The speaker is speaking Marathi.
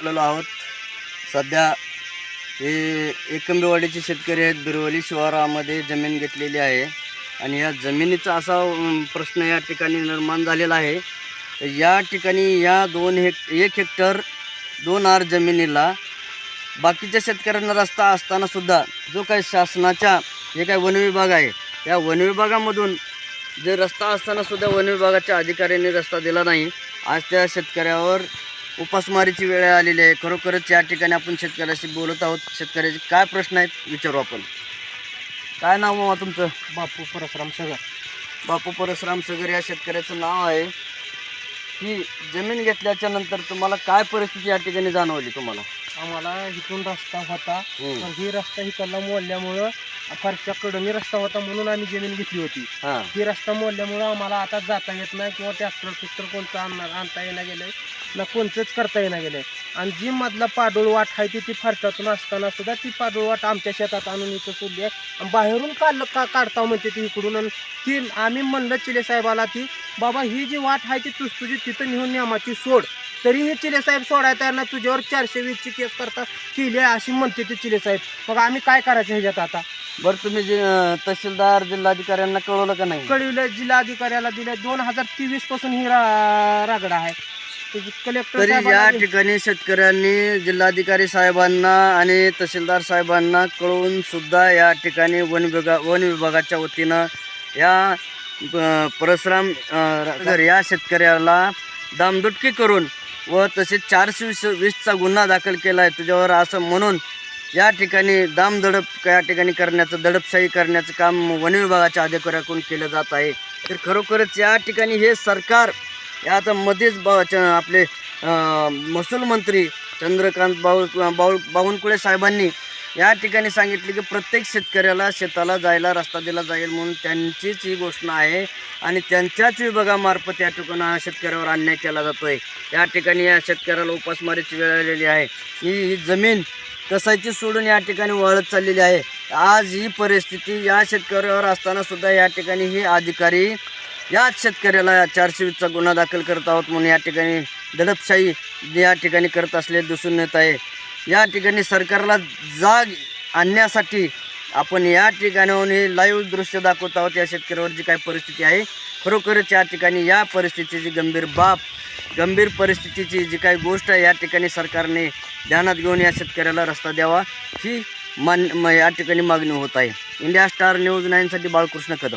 आलेलो आहोत. सध्या हे एकंबेवाडीचे शेतकरी आहेत. बिरवली शिवारामध्ये जमीन घेतलेली आहे. आणि या जमिनीचा असा प्रश्न या ठिकाणी निर्माण झालेला आहे. या ठिकाणी या दोन हेक् एक हेक्टर दोन आर जमिनीला बाकीच्या शेतकऱ्यांना रस्ता असतानासुद्धा जो काही शासनाच्या जे काही वनविभाग आहे या वनविभागामधून जे रस्ता असतानासुद्धा वनविभागाच्या अधिकाऱ्यांनी रस्ता दिला नाही. आज त्या शेतकऱ्यावर उपासमारीची वेळ आलेली आहे. खरोखरच या ठिकाणी आपण शेतकऱ्याशी बोलत आहोत. शेतकऱ्याचे काय प्रश्न आहेत विचारू आपण. काय नाव मामा तुमचं? बापू परशुराम सगळं बापू परशुराम सगर या शेतकऱ्याचं नाव आहे. की जमीन घेतल्याच्या नंतर तुम्हाला काय परिस्थिती या ठिकाणी जाणवली तुम्हाला? आम्हाला इथून रस्ता होता. हम्म. पण ही रस्ता इकडला मोडल्यामुळं फारच्या कडनी रस्ता होता म्हणून आम्ही जमीन घेतली होती. हां. ही रस्ता मोडल्यामुळं आम्हाला आता जाता येत नाही किंवा ट्रॅक्टर फिक्टर कोणतं आणणार आणता येणार गेलंय. ना कोणतंच करता येणार गेलंय. आणि जी मधला पाडोळ वाट आहे ती ती फारटातून असताना सुद्धा ती पाडोळ वाट आमच्या शेतात आणून इथं सोडली आहे. आणि बाहेरून काढलं का काढता म्हणते ती इकडून. आणि ती आम्ही म्हणलं चिले साहेबाला ती बाबा ही जी वाट आहे ती तुझ तुझी तिथं नेऊन नियमाची सोड. तरी हे चिले साहेब सोडायला नाही. तुझ्यावर चारशे वीसची केस करता केली आहे अशी म्हणते ती चिले साहेब. मग आम्ही काय करायचं ह्याच्यात आता? बरं तुम्ही जे तहसीलदार जिल्हाधिकाऱ्यांना कळवलं का नाही? कळविलं. जिल्हाधिकाऱ्याला दिले दोन हजार तेवीसपासून ही रा- रागडा आहे. तरी या ठिकाणी शेतकऱ्यांनी जिल्हाधिकारी साहेबांना आणि तहसीलदार साहेबांना कळवून सुद्धा या ठिकाणी वन विभागा वन विभागाच्या वतीनं या परशुराम या शेतकऱ्याला दामदुटकी करून व तसेच चारशे वीस वीसचा गुन्हा दाखल केला आहे. तुझ्यावर असं म्हणून या ठिकाणी दामदडप या ठिकाणी करण्याचं दडपशाही करण्याचं काम वन विभागाच्या अधिकाऱ्याकडून केलं जात आहे. तर खरोखरच या ठिकाणी हे सरकार आता मध्येच बा च- आपले महसूल मंत्री चंद्रकांत बावळ बावळ बावनकुळे साहेबांनी या ठिकाणी सांगितले की प्रत्येक शेतकऱ्याला शेताला जायला रस्ता दिला जाईल म्हणून त्यांचीच ही घोषणा आहे आणि त्यांच्याच विभागामार्फत या ठिकाणी शेतकऱ्यावर अन्याय केला जातो आहे या ठिकाणी या शेतकऱ्याला उपासमारीची वेळ आलेली आहे. ही ही जमीन कसायची सोडून या ठिकाणी वळत चाललेली आहे. आज ही परिस्थिती या शेतकऱ्यावर असताना सुद्धा या ठिकाणी ही अधिकारी याच शेतकऱ्याला चारशे वीसचा गुन्हा दाखल करत आहोत म्हणून या ठिकाणी दडपशाही या ठिकाणी करत असले दिसून येत आहे. या ठिकाणी सरकारला जाग आणण्यासाठी आपण या ठिकाणाहून हे लाईव्ह दृश्य दाखवत आहोत. या शेतकऱ्यावर जी काय परिस्थिती आहे खरोखरच या ठिकाणी या परिस्थितीची गंभीर बाब गंभीर परिस्थितीची जी काही गोष्ट आहे या ठिकाणी सरकारने ध्यानात घेऊन या शेतकऱ्याला रस्ता द्यावा ही मान म- या ठिकाणी मागणी होत आहे. इंडिया स्टार न्यूज नाईनसाठी बाळकृष्ण कदम.